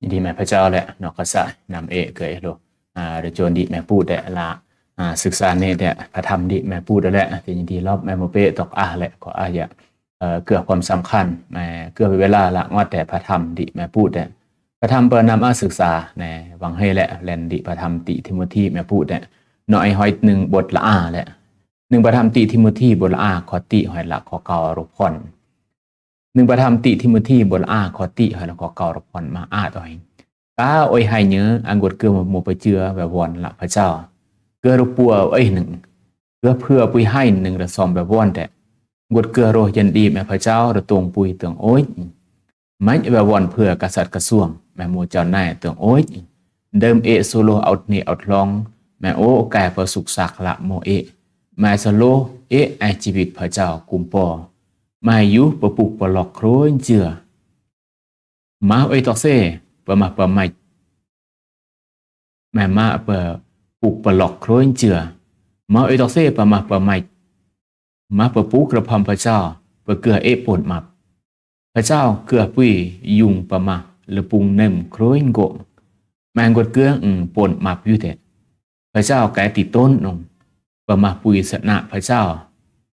ยินดีแม่พระเจ้าแหละนอกกษัตริย์นำเอกเกยโลอ่าเดจนดิแม่พูดแหละละอ่าศึกษาเนี่ยแหละพระธรรมดิแม่พูดแหละแต่ยินดีรอบแม่โมเปตอกอาแหละขออาอย่าเอ่อเกือบความสำคัญแม่เกือบเวลาละงอแต่พระธรรมดิแม่พูดแหละพระธรรมเปิดนำอาศึกษาในวังให้แหละแลนดิพระธรรมติทิโมธีแม่พูดแหละหน่อยหอยหนึ่งบทละอาแหละหนึ่งพระธรรมติทิโมธีบทละอาขอติหอยละขอเก่ารบพร นึ่งประธรรมติทิมุทีบนอาขอติหอยลขอเก่าระพรมาอาต่อยก้าโอ้ยหายเนื้ออังกฤษเกลือมาโมไปเจือแบบวอนละพระเจ้า เกลือรูปัวเอ้ยหนึ่งเกลือเพื่อปุยให้หนึ่งระสอมแบบวอนแต่กดเกลือโรยันดีแม่พระเจ้าระตรงปุยเตืองโอ้ยไม่แบบวอนเพื่อกษัตริย์กระทรวงแม่โมเจ้าหน้าเตืองโอ้ยเดิมเอโซโลเอาเนเอาลองแม่โอ้แก่ประสุขสักละโมเอแม่สโลเอไอจีบิดพระเจ้ากุมปอ เปะปุกปลอกโครนเจือมาเอตอกเซปะมาปะมามาปะปูกระพำพระเจ้าเปเกือเอปวดมับพระเจ้าเกือปุยยุงปะมาหรือปุงเนมโครนโกแมงกดเกลืออืปวดมับอยู่แต่พระเจ้าแกติต้นนงปะมาปุยสนะพระเจ้า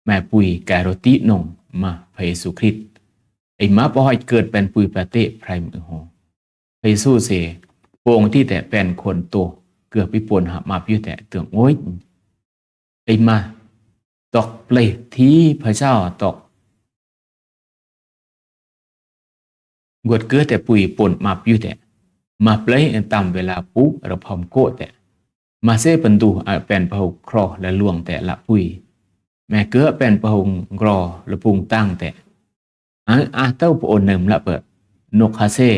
แม่ปุยแกโรตินง มาพระเยซูคริสต์ไอ้มาปอยเกิดเป็นปุยประเตไพรมือโหพระเยซูเสพระองที่แต่เป็นคนโตเกือบพิปนหามาพิวแต่เตืองโอ้ยไอ้มาตอกเปลที่พระเจ้าตอกกดเกือแต่ปุยปนมาพิวแต่มาเปลตามเวลาปุ๊บเราพร้อมโกแต่มาเซปันดูอาเป็นพระองค์ครอและลวงแต่ละปุย แม่เกือเป็นพะหงกรอละพุงตั้งแต่อันอาเต้าปอนเนิมละเปิดนกฮาเซ่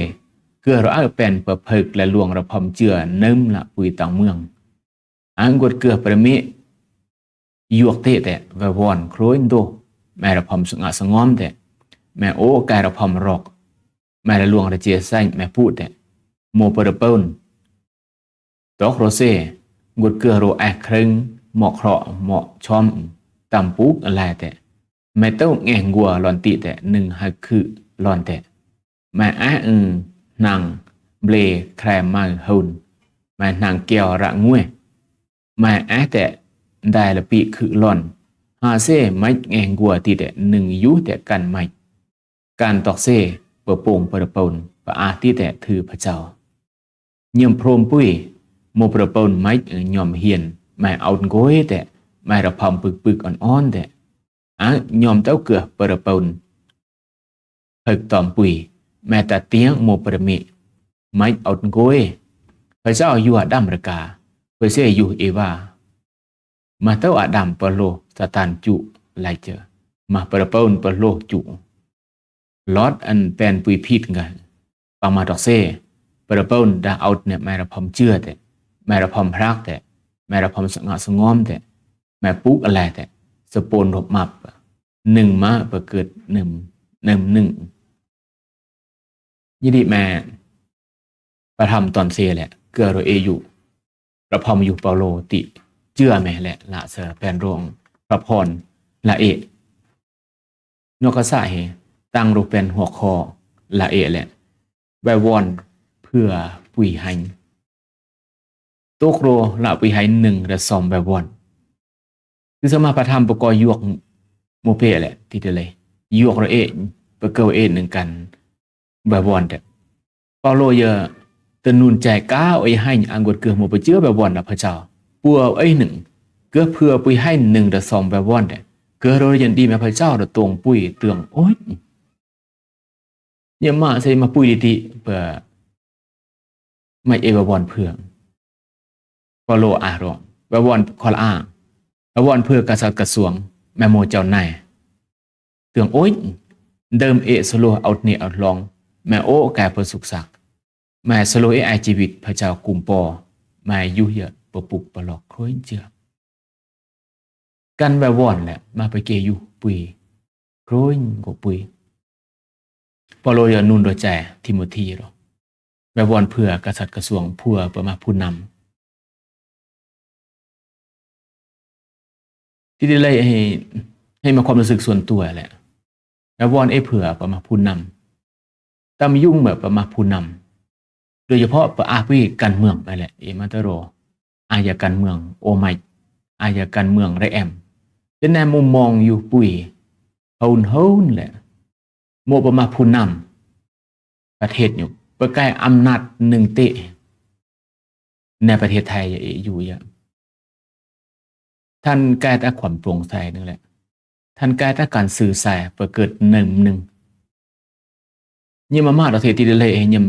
เกือเราอาเป็นประพึกและลวงระพมเจือเนิมละปุยต่างเมืองอันกดเกือประมิยวกเตะแต่กระวอนโครยโดแม่ระพมสงะสงอมแต่แม่โอ้กายระพมรอกแม่ละลวงระเจียไส้แม่พูดแต่โมเปรเปิลตอกโรเซ่กดเกือโรแอครึงเหมาะเคราะห์เหมาะชอม tampuk la te me to nge ngua lon ti te nung ha khu lon te ma a u nang ble kra ma hun ma nang kyo ra ngue ma a te dai la pi khu lon ha se ma nge ngua ti te nung yu te kan ma kan tok se ពពងប្រពន្ធប្រអាទីតែធឺប្រចោញឹមព្រមពុយមកប្រពន្ធម៉េចញោមហ៊ានម៉ែអោតអង្គុយតែ ម៉ែរផំពឹកពឹកអនអនតែអើញោមទៅគឺប្រពន្ធហឹកតំពុយម៉ែតាទៀងមកប្រមិម៉ៃអត់គួយហើយសោយូអាដាមរកាបើសេយូអេវ៉ាម៉ាទៅអាដាមប្រលោះសាតានជុឡៃជើម៉ាប្រពន្ធប្រលោះជុឡតអានតែនពុយភីតងាបាម៉ាដកសេប្រពន្ធដាអោតអ្នកម៉ែរផំជឿតែម៉ែរផំប្រាក់តែម៉ែរផំសង្កសងំតែ แม่ปุ๊กอะไรแต่สปนรบมับหนึ่งมาเปิดเกิดหนึ่งหนึ่งหนึ่งยินดีแม่ประทำตอนเซแหละเกือโรเออยู่ประพอมอยู่เปาโลติ เจื้อแม่แหละละเสแปนรวงประพรละเอนกษาเหตั้งรูปเป็นหัวคอละเอแหละแววอนเพื่อปุยหันตกโรละปุยหันหนึ่งระซอมแววอน คือสมาประธรรมประกอบยวกโมเพแหละที่เดเลยยวกเราเอะประเกลเอะหนึ่งกันแบบวอนเด็เปาโลเยอะตนุนใจก้าวไอ้ให้อังกฤษเกือหมไปเจือแบบวอนนะพระเจ้าปัวไอ้หนึ่งเกือเพื่อปุยให้หนึ่งเดสองแบบวอนเด็เกือเรายันดีแม่พระเจ้าเดตรงปุยเตืองโอ้ยเยอะมาใส่มาปุยดีๆเพื่อไม่เอแบบวอนเพื่อเปาโลอารอแบบวอนคอลอ้าง บวอนเพื่อกษัตริย์กระทรวง แม่โมเจ้านายเตืองโอ้ยเดิมเอสโลเอาเนี่ยเอาลอง แม่โอ้แก่ประสุกสักแม่สโลเอไอชีวิตพระเจ้ากุมปอแม่ยุเยะปปุกปลอกคร้อยเจือกันแบบวอนแหละมาไปเกยุปุยคร้อยกปุยปโลยนุนโดยใจทิโมธีหรอแบบวอนเพื่อกษัตริย์กระทรวงเพื่อประมาผู้นำ ที่ได้เลยให้ให้มาความรู้สึกส่วนตัวแหละแบบวอนเอเผื่อประมาผู้นำตามยุ่งแบบประมาผู้นดยเฉพาะปะอาพี่การเมืองนั่นแหละเอมาเตโร อายการเมือง โอไมอายการเมืองไรแอม เป็นแนวมุมมองอยู่ปุ๋ยเฮาเฮาแหละโมประมาผู้นำประเทศอยู่ประกายอำนาจหนึ่งเตะในประเทศไทยอยู่อย่าง ท่านแก้แต่ความโปร่งใสนั่นแหละ ท่านแก้แต่การสื่อสารเพื่อเกิดหนึ่งหนึ่งยิ่งมามาประเทศที่เลยยิ่ง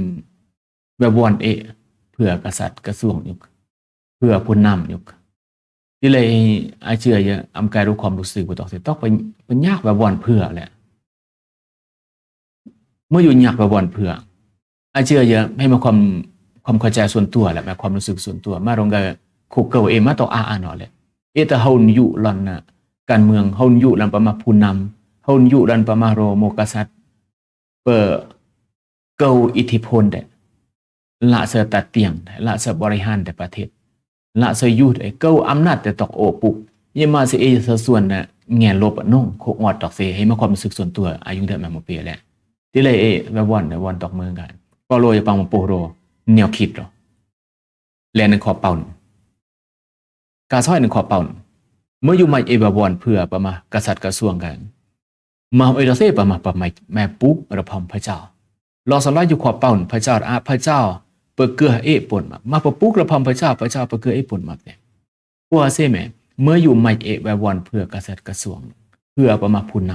แบบวอนเอเพื่อกษัตริย์กระทรวงยู่เพื่อผู้นำยู่ที่เลยอาเชื่อเยอะอำการรู้ความรู้สึกบ่ต้องเสต้องไปเป็นยากแบบวอนเพื่อแหละ เมื่ออยู่ยากแบบวอนเพื่ออาเชื่อเยอะให้มาความความเข้าใจส่วนตัวแหละแบบความรู้สึกส่วนตัว มาลงกับคุกเกาเอมาต่ออาอาเนาะแหละ เอแต่เฮาอยู่ลันน่ะการเมืองเฮาอยู่ลันประมาผู้นำเฮาอยู่ลันประมาโรโมกษัตริย์เปิเกาอิทธิพลแต่ละเสตัดเตียงละเสบริหารแต่ประเทศละเสยุดเกาอำนาจแต่ตอกโอปุกยมาเสเอสส่วนน่ะแง่ลบน้องโคงอดตอกเสให้มาความรู้สึกส่วนตัวอายุเดแม่มาเปียแหละที่เลยเอแบบวันแต่วันตอกเมืองกันก็โรยปังมาโปโรแนวคิดหรอแลนขอเป่า กาซ้อยหนึ่งขอเป่าเมื่ออยู่มาเอบาวอนเพื่อประมากษัตริย์กระทรวงกันมาเอราเซ่ประมาประมาแม่ปุ๊กระพอมพระเจ้ารอสลายอยู่ขอเป่าพระเจ้าอาพระเจ้าเปิดเกลือเอปนมามาปปุ๊กระพอมพระเจ้าพระเจ้าเปิดเกลือเอปนมาเนี่ยปัวเซ่แม่เมื่ออยู่มาเอบาวอนเพื่อกษัตริย์กระทรวง เพื่อประมาผู้น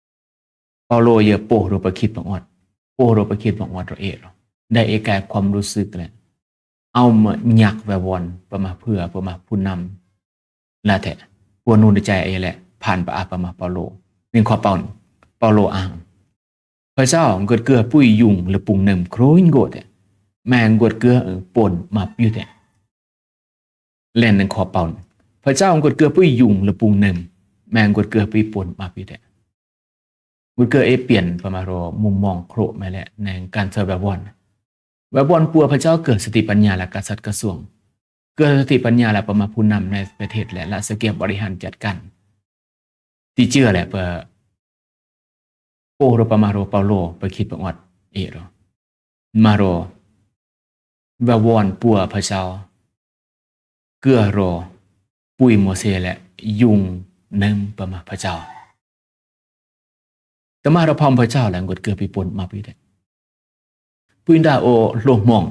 ำเปาโลเยโปโรประคิดบังอดโปโรประคิดบังอดเราเอรได้เอกายความรู้สึกแหละ เอามาหยักแววอนประมาเพื่อประมาผู้นำละแท้ปัวนูนใจไอ้แหละผ่านปะอาประมาเปาโลนี่ขอเปาเปาโลอ่างพระเจ้าเกิดเกลือปุ้ยยุงหรือปุงเนิมโครยโกดแมงกดเกลือปนมาอยู่แต่แล่นนึงขอเปาพระเจ้ากดเกลือปุ้ยยุงหรือปุงเนิมแมงกดเกลือปุ้ยปนมาอยู่แต่กดเกลือเอเปลี่ยนประมาโรมุมมองโครมาแหละในการเซอร์แบบวอ ว่าบอนปัวพระเจ้าเกิดสติปัญญาและกษัตริย์กระทรวง เกิดสติปัญญาและประมาผู้นำในประเทศและละสเกียบบริหารจัดการที่เชื่อแหละเปโปโรปมาโรเปาโลไปคิดประวัติเอโรมาโรวาวอนปัวพระเจ้าเกือโร ปุยโมเสและยุงนึมประมาพระเจ้าแต่มาเราพร้อมพระเจ้าแล้วกดเกือปีปนมาปีได้ ปุยดาโอโลมอง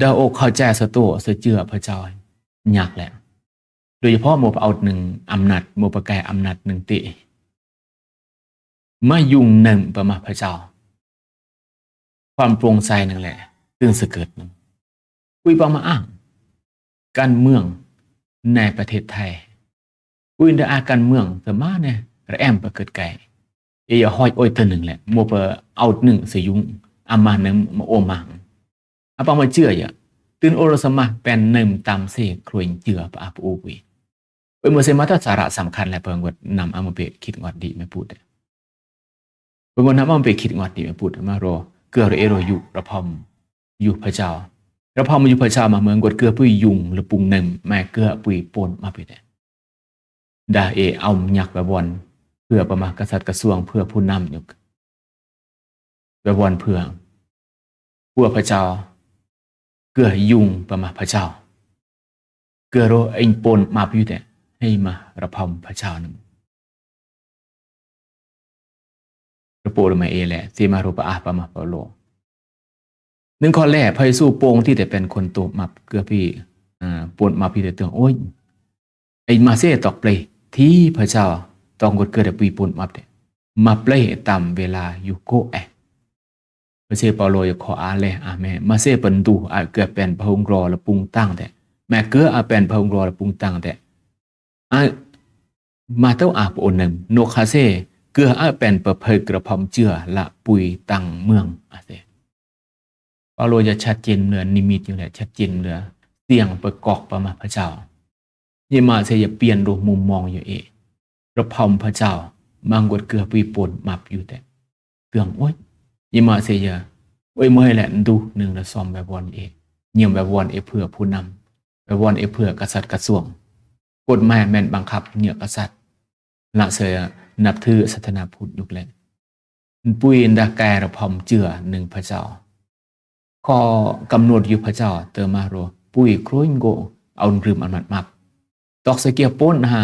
ดาโอเข้าใจสตัวเสเจือพระเจ้ายากแหละ โดยเฉพาะโมปเอาหนึ่งอำนาจโมปแกอำนาจหนึ่งติมายุ่งหนึ่งประมาพระเจ้า ความโปร่งใสนั่นแหละตึงสเกิดนึงปุยปามาอ้างการเมืองในประเทศไทยปุยดาอาการเมืองสมาเนี่ยระแอมประเกิดไก่เอียห้อยโอยตัวหนึ่งแหละโมเปเอาหนึ่งสยุง amanam ma omang apa ma chưa ya tin oro sama pen nem tam se kruin chưa pa ap u wi เมื่อเสมาตาสาระสำคัญและเพิ่งว่านำเอามาเปคิดงอดดีไม่พูดเพิ่งว่านำเอามาเปคิดงอดดีไม่พูดมารอเกลือเอโรอยู่ระพอมอยู่พระเจ้าระพอมอยู่พระเจ้ามาเมืองกดเกลือปุยยุงหรือปุงเนมแม่เกลือปุยปนมาไปได้ดาเอเอาหยักแบบวันเพื่อประมากษัตริย์กระทรวงเพื่อผู้นำอยู่แบบวันเพื่อ ปัวพระเจ้าเกือยุงประมาพระเจ้าเกือโรเองปนมาพิวแต่ให้มาระพมพระเจ้านึงระโปรมาเอแหละสีมารูปะอาปมาเปโลหนึ่งข้อแรกพระเยซูโปงที่แต่เป็นคนตัวมาเกือพี่ปนมาพี่แต่เตืองโอ้ยไอมาเซ่ตอกเปลที่พระเจ้าต้องกดเกิดแต่ปีปนมาเต่มาเปลตามเวลาอยู่โกแอ มาเชซปาโลยขออาเลอาเมมาเซปันดูอาเกิดเป็นพระองค์รอละปรุงตั้งแต่แม่เกิอาเป็นพระองค์รอละปรุงตั้งแต่อามาเต้าอาปอนนึงโนคาเซเกืออาเป็นประเพยกระพอมเจือละปุยตังเมืองอาเซปาโลจะชัดเจนเหนือนิมิตอยู่แหละชัดเจนเหนือเสียงประกอบประมาพระเจ้าเยมาเซจะเปลี่ยนรูมุมมองอยู่เอกระพอมพระเจ้า มังกดเกือปีปนมับอยู่แต่เกืองโอ๊ย ยิมาเสียไว้เมื่อแหละดูหนึ่งละซอมแบบวอนเอเยี่ยมแบบวอนเอเพื่อผู้นำแบบวอนเอเพื่อกษัตริย์กระทรวงกฎหมายแม่นบังคับเหนือกษัตริย์ละเสยนับถือศาสนาพุทธยุคแลปุยนดาแกระพอมเจือหนึ่งพระเจ้าข้อกำหนดอยู่พระเจ้าเติมมาโรปุยครุยโกเอารืมอำนาจมับตอกสเกียป้นหา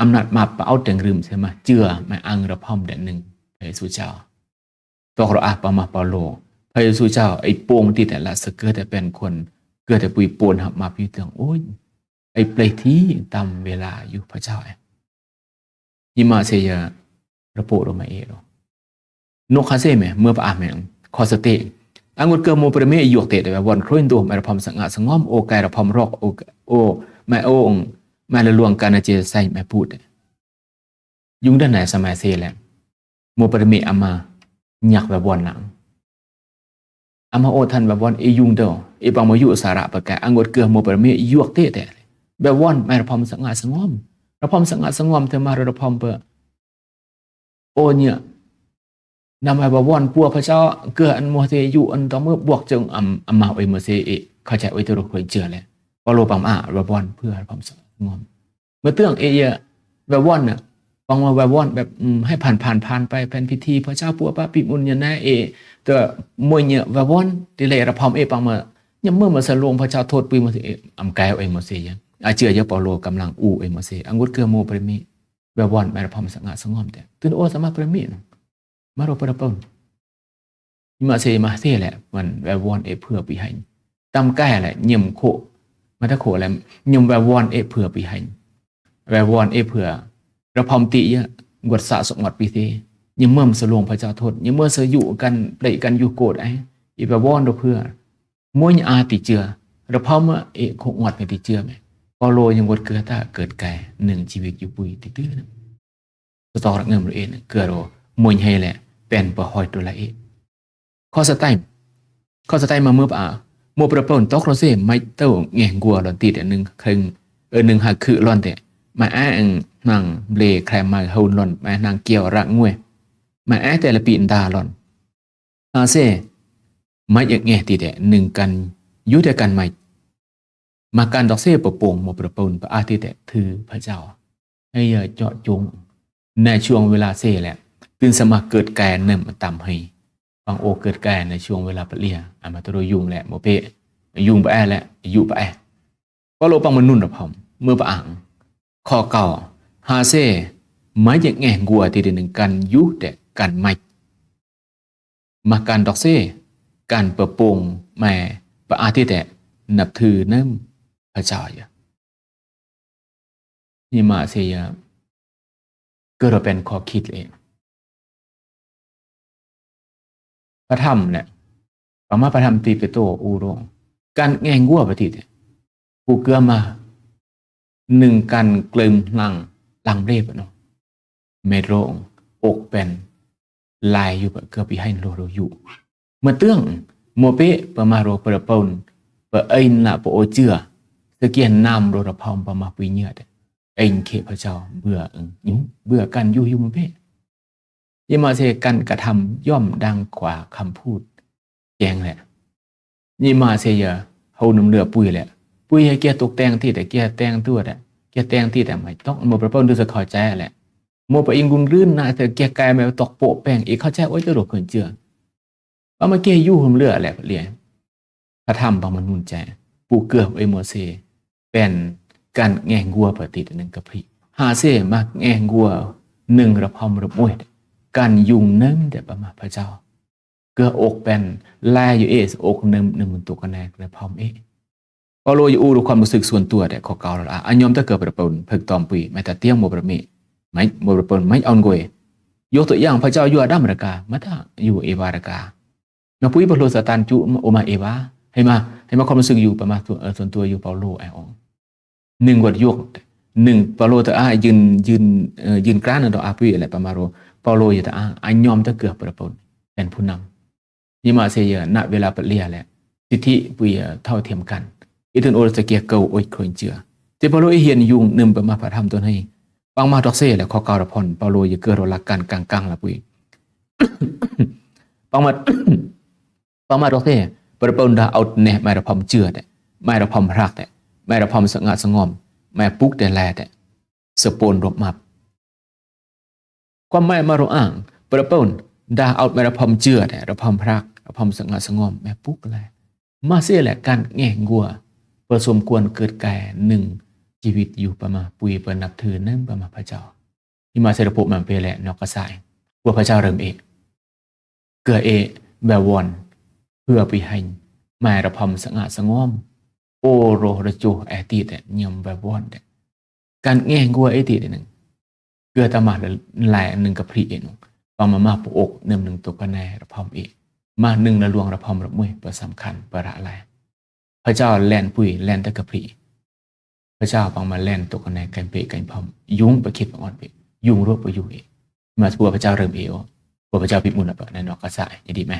อำนาจมับเอาแต่งรืมใช่ไหมเจือไม่อังระพอมเดนหนึ่งพระเยซูเจ้า ตัวเราอาปามาปาโลพระเยซูเจ้าไอ้ปวงที่แต่ละสเกิดแต่เป็นคนเกิดแต่ปุยปวนหับมาพิวเตืงโอ้ยไอ้เปลที่ตามเวลาอยู่พระเจ้าไอ้ยิมาเซียระโปรมาเอโนกคาเซ่ไหมเมื่อปะอาแมงคอสเตอังกฤษเกอร์โมเปรเมย์หยกเตะแต่วันครุ่นตัวมาพรมสังอาสงอมโอกายระพรมรอกโอโอแม่โองแม่ละลวงการเจใส่แม่พูด ยุงด้านไหนสมัยเซแลมโมเปรเมย์อามา อยากแบบวอนหนังอามาโอทันแบบวอนอียุงเดียวอีปังมายุสาระประกาศอังกดเกือมัวปรมเมยวกเตะแต่แบบวอนไม่ระพอมสังอาสงอมระพอมสังอาสงอมเธอมาระพอมเปะโอเนี่ยนำไปบอวันปัวพระเจ้าเกืออันมัวเตยุอันต่อเมื่อบวกจงอัมอัมมาอิมเซเอเข้าใจไว้ตัวเราเคยเจอเลยว่าโลปัมอาระบอนเพื่อความสงบเมื่อเตื้องเอเยแบบวอนเนี่ย ฟังมาแววอนแบบให้ผ่านผ่านผ่านไปแผ่นพิธีพระเจ้าปัวป้าปิมุนยนาเอแต่มวยเนี่ยแววอนดิเลยระพอมเอปังมายังเมื่อมาสลวงพระเจ้าโทษปีมาสิอำแกวเอมาสียังอาเจียยะปอโลกำลังอูเอมาสีอังกุดเกือโมเปรมีแววอนแม่ระพอมสังหาสงอมแต่ตื่นโอสมาเปรมีมาโรปรปนมาเสีมาเสียแหละมันแววอนเอเพื่อปีให้ตำแก่แหละเยี่ยมโคมาถ้าโคแหละยมแววอนเอเพื่อปีให้แววอนเอเพื่อ ราพอมติกดสะสมวัดปีเตยังเมื่อมสลวงพระเจ้าโทษยังเมื่อเสอยู่กันเดยกันอยู่โกรธไอ้อีแบบวอนเราเพื่อมวยอาติเจือเราพอมเอะคงวัดไปติเจือไหมพอโลยังกดเกิดถ้าเกิดแก่หนึ่งชีวิตอยู่ปุยติตื้อนะสตอรักเงินเราเองเกิดโรมวยให้แหละ pen pa hoi tu lai kho sa tai kho sa tai ma mu pa mo pra pon tok ro se mai tau nge gua lon ti de นึงครึ่งเออหนึ่งหาคือหลอนแต่ มาอ้างนังเบลแคลมมาเฮาลอนมานางเกี่ยวรักงวยมาอ้แต่ละปีนตาลอนอาเซไม่อยากแง่ตีแต่หนึ่งกันยุติกันไม่มาการดอกเซ่ปะปงมาประปนปะอาทิแต่ถือพระเจ้า ให้เจาะจง ในช่วงเวลาเซ่แหละเป็นสมัครเกิดแก่เนิ่มต่ำให้ฟังโอเกิดแก่ในช่วงเวลาปเลียอามาตโรยุงแหละโมเปยุงไปแอแหละยุไปแอก็โลปังมันนุ่นระพอมเมื่อปะอ่าง ข้อเก่าฮาเซ่ไม่อยากแง่งัวที่เดียวหนึ่งกันยุแต่กันไม่มาการดอกเซ่การเปิดปงแม่ปะอาทิแต่นับถือเนิ่มพระเจ้าอย่านี่มาเสียก็เราเป็นข้อคิดเอง พระธรรมเนี่ยปมาพระธรรมตีเปโตอูโรงการแงงัวปฏิทิกูเกือมา หนึ่งกันกลืมหลังหลังเรียบเนาะเมโรงอกเป็นลายอยู่เกือบไปให้โลโรอยู่เมื่อเตื้องโมเปะปะมาโรปรปนเปเอินละปะโอเจือสเกียนนำโรรพอมปะมาปีเนียเอ็งเคพระเจ้าเบื่อเองยุ่งเบื่อกันยู่อยู่โมเปะยมาเซกันกระทำย่อมดังกว่าคำพูดแจงแหละนี่มาเซยเฮานุ่มเหลือปุยแหละ ปุยให้แกตกแต่งที่แต่แกแต่งตัวแหละแกแต่งที่แต่ไม่ต้องโมประปนดูสะคอยใจแหละโมปะอิงกุนรื่นนาเธอแกกายมาตกโปะแป้งอีกเข้าใจโอ้ยตลกเกินเจือว่ามาแกยู่หุ่มเลือแหละเรียนพระธรรมบางมันนุ่นใจปูเกือบไอโมเซเป็นการแงงงัวปฏิทินหนึ่งกับพี่หาเซมาแงงงัวหนึ่งระพอมระบวยกันยุงเนิ่มแต่ประมาพระเจ้า เกืออกเป็นแลอยู่เอสอกเนิ่มหนึ่งมันตัวกันแนกและพอมเอ ก็โลอยู่ดูความรู้สึกส่วนตัวแต่ขอเก่าละอันยอมถ้าเกิดประปนเพิกตอมปีไม่แต่เตี้ยงโมประเมไม่โมประปนไม่เอากวยยกตัวอย่างพระเจ้าอยู่อดัมรกามาถ้าอยู่เอวารกามาปุ้ยบรโลสตันจุโอมาเอวาให้มาให้มาความรู้สึกอยู่ประมาณส่วนตัวอยู่เปาโลไออองหนึ่งวัดยกหนึ่งเปาโลแต่อายืนยืนยืนกล้านดอกอาปุ้ยอะไรประมาณโรเปาโลยตาอันยอมตะเกือบประปนเป็นผู้นำนี่มาเสียณเวลาเปลี่ยแหละสิทธิปุยเท่าเทียมกัน อีถึงโอสเกียเกาโอยคอยเจือเจเปาโลเฮียนยุงนึมประมาพระธรรมตัวให้ปังมาดอกเซ่แหละขอการพรเปาโลอย่าเกิดรักกันกลางกลางละปุยปังมาปังมาดอกเซ่ประปนดาเอาเนไม่ระพมเจือแต่ไม่ระพมรักแต่ไม่ระพมสงัดสงอมไม่ปุ๊กแต่แลแต่สปนรบมับความไม่มาโรอ่างประปนดาเอามาระพมเจือแต่ระพมรักระพอมสงบสงบแม่ปุ๊กแลมาเสียแหละการแง่งัว เพื่อสมควรเกิดแก่หนึ่งชีวิตอยู่ประมาปุยเปินับถือนั่นประมาพระเจ้าที่มาเสด็จปุมันเปแหละนอกกระสายว่าพระเจ้าเริ่มเอกเกือเอแบบวอนเพื่อปให้แม่ระพมสงบสงบโอโรระโจแอตีแต่ยำแบบวอนแต่การแง่งัวไอตีหนึ่งเกือตามาหลายหนึ่งกับพรีเองปามามาปุอกเนิมหนึ่งตัวกันแน่ระพมเอกมาหนึ่งละลวงระพมระมวยประสำคัญประระอะไร พระเจ้าแล่นปุยแล่นตะกะพรีพระเจ้าฟังมาแล่นตกกันในกันเปกันพอมยุ่งไปคิดประอ่อนเปยุ่งรวบไปอยู่เองมาสัวพระเจ้าเริ่มเอวพระเจ้าพิมุนอะปะในนอกกระสายย่างดีไหม